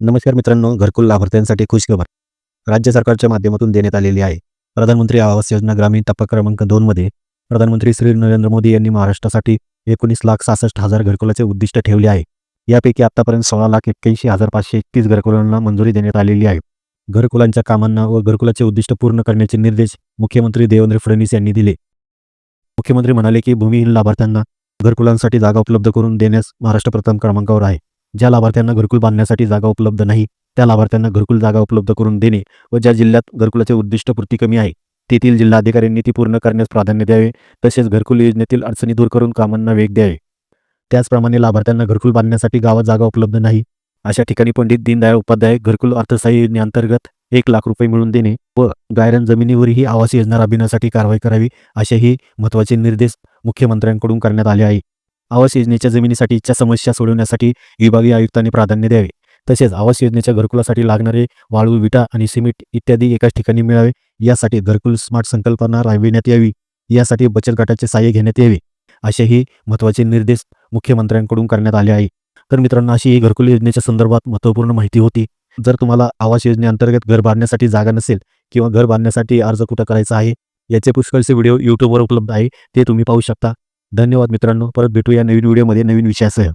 नमस्कार मित्रांनो घरकुल लाभार्थ्यांसाठी खुशखबर राज्य सरकारच्या माध्यमातून देण्यात आलेली आहे. प्रधानमंत्री आवास योजना ग्रामीण टप्पा क्रमांक दोनमध्ये प्रधानमंत्री श्री नरेंद्र मोदी यांनी महाराष्ट्रासाठी एकोणीस लाख सहासष्ट हजार घरकुलाचे उद्दिष्ट ठेवले आहे. यापैकी आतापर्यंत सोळा लाख एक्क्याऐंशी हजार पाचशे एकतीस घरकुलांना मंजुरी देण्यात आलेली आहे. घरकुलांच्या कामांना व घरकुलाचे उद्दिष्ट पूर्ण करण्याचे निर्देश मुख्यमंत्री देवेंद्र फडणवीस यांनी दिले. मुख्यमंत्री म्हणाले की भूमिहीन लाभार्थ्यांना घरकुलांसाठी जागा उपलब्ध करून देण्यास महाराष्ट्र प्रथम क्रमांकावर आहे. ज्या लाभार्थ्यांना घरकुल बांधण्यासाठी जागा उपलब्ध नाही त्या लाभार्थ्यांना घरकुल जागा उपलब्ध करून देणे व ज्या जिल्ह्यात घरकुलाचे उद्दिष्ट पूर्ती कमी आहे तेथील जिल्हाधिकाऱ्यांनी ती पूर्ण करण्यास प्राधान्य द्यावे तसेच घरकुल योजनेतील अडचणी दूर करून कामांना वेग द्यावे. त्याचप्रमाणे लाभार्थ्यांना घरकुल बांधण्यासाठी गावात जागा उपलब्ध नाही अशा ठिकाणी पंडित दीनदयाळ उपाध्याय घरकुल अर्थसहाय्य योजनेअंतर्गत एक लाख रुपये मिळवून देणे व गायरन जमिनीवरही आवास योजना राबविण्यासाठी कारवाई करावी असेही महत्त्वाचे निर्देश मुख्यमंत्र्यांकडून करण्यात आले आहे. आवास योजनेच्या जमिनीसाठी इच्छा समस्या सोडवण्यासाठी विभागीय आयुक्तांनी प्राधान्य द्यावे. तसेच आवास योजनेच्या घरकुलासाठी लागणारे वाळू विटा आणि सिमेंट इत्यादी एकाच ठिकाणी मिळावे. यासाठी घरकुल स्मार्ट संकल्पना राबविण्यात यावी. यासाठी बचत गटाचे सहाय्य घेण्यात यावे. असेही महत्त्वाचे निर्देश मुख्यमंत्र्यांकडून करण्यात आले आहे. तर मित्रांनो अशी ही घरकुल योजनेच्या संदर्भात महत्त्वपूर्ण माहिती होती. जर तुम्हाला आवास योजनेअंतर्गत घर बांधण्यासाठी जागा नसेल किंवा घर बांधण्यासाठी अर्ज कुठं करायचा आहे याचे पुष्कळचे व्हिडिओ यूट्यूबवर उपलब्ध आहे ते तुम्ही पाहू शकता. धन्यवाद मित्रांनो. परत भेटूया नवीन व्हिडिओमध्ये नवीन विषयासह.